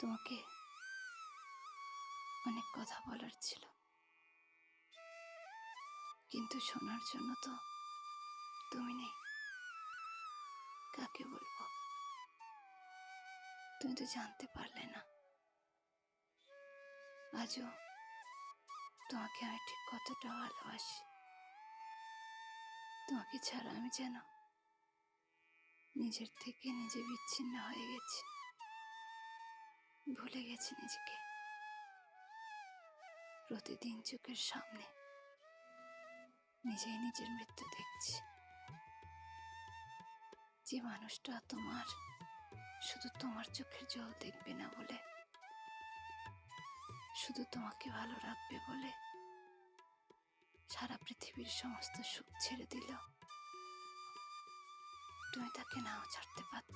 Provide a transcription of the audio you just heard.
তোমাকে অনেক কথা বলার ছিল। কিন্তু শোনার জন্য তো তুমি নেই। কাকে বলব? তুমি তো জানতে পারলে না। আজও তোমাকে আমি ঠিক কতটা ভালোবাসি। তোমাকে ছাড়া আমি যেন নিজের থেকে নিজে বিচ্ছিন্ন হয়ে গেছি। ভুলে গেছি নিজেকে। প্রতিদিন চোখের সামনে নিজেই নিজের মৃত্যু দেখছি। যে মানুষটা তোমার, শুধু তোমার চোখের জল দেখবে না বলে, শুধু তোমাকে ভালো রাখবে বলে সারা পৃথিবীর সমস্ত সুখ ছেড়ে দিল। তুমি তাকে নাও ছাড়তে পারতে।